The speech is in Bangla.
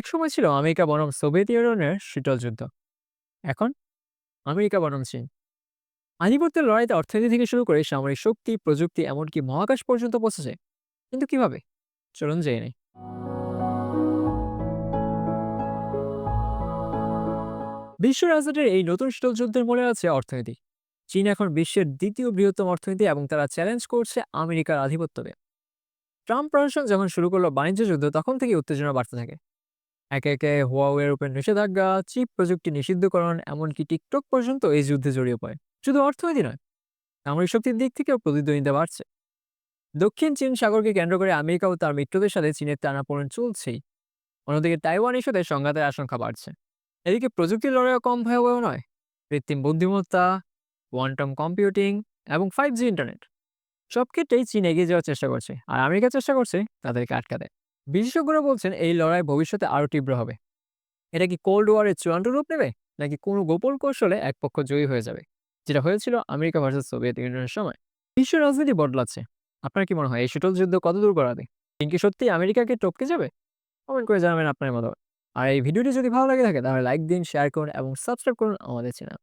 একসময় ছিল আমেরিকা বনাম সোভিয়েত ইউনিয়নের শীতল যুদ্ধ। এখন আমেরিকা বনাম চীন। আধিপত্যের লড়াইতে অর্থনীতি থেকে শুরু করে সামরিক শক্তি, প্রযুক্তি, এমনকি মহাকাশ পর্যন্ত পৌঁছেছে। কিন্তু কীভাবে? চলুন জেনে নেই। বিশ্ব রাজনীতির এই নতুন শীতল যুদ্ধের মূলে আছে অর্থনীতি। চীন এখন বিশ্বের দ্বিতীয় বৃহত্তম অর্থনীতি এবং তারা চ্যালেঞ্জ করছে আমেরিকার আধিপত্যকে। ট্রাম্প প্রশাসন যখন শুরু করল বাণিজ্য যুদ্ধ, তখন থেকে উত্তেজনা বাড়তে থাকে। একে একে হোয়াওয়ের উপর নিষেধাজ্ঞা চিপ প্রযুক্তি নিষিদ্ধকরণ, এমনকি টিকটক পর্যন্ত এই যুদ্ধে জড়িয়ে পড়ে। শুধু অর্থনীতি নয়, সামরিক শক্তির দিক থেকেও প্রতিদ্বন্দ্বিতা বাড়ছে। দক্ষিণ চীন সাগরকে কেন্দ্র করে আমেরিকা ও তার মিত্রদের সাথে চীনের টানাপোড়েন চলছেই। অন্যদিকে তাইওয়ান ইস্যুতে সংঘাতের আশঙ্কা বাড়ছে। এদিকে প্রযুক্তির লড়াইও কম ভয়াবহ নয়। কৃত্রিম বুদ্ধিমত্তা কোয়ান্টাম কম্পিউটিং এবং ফাইভ জি ইন্টারনেট সব ক্ষেত্রেই চীন এগিয়ে যাওয়ার চেষ্টা করছে। আর আমেরিকা চেষ্টা করছে তাদেরকে আটকাতে বিশেষজ্ঞরা বলছেন এই লড়াই ভবিষ্যতে আরও তীব্র হবে। এটা কি কোল্ড ওয়ারের চূড়ান্ত রূপ নেবে, নাকি কোনো গোপন কৌশলে এক পক্ষ জয়ী হয়ে যাবে, যেটা হয়েছিল আমেরিকা ভার্সেস সোভিয়েত ইউনিয়নের সময়? বিশ্ব রাজনীতি বদলাচ্ছে, আপনার কি মনে হয় এই শীতল যুদ্ধ কত দূর গড়াবে? চীন কি সত্যি আমেরিকাকে টপকে যাবে? কমেন্ট করে জানাবেন আপনার মতামত। আর এই ভিডিওটি যদি ভালো লাগে থাকে, তাহলে লাইক দিন, শেয়ার করুন এবং সাবস্ক্রাইব করুন আমাদের চ্যানেল।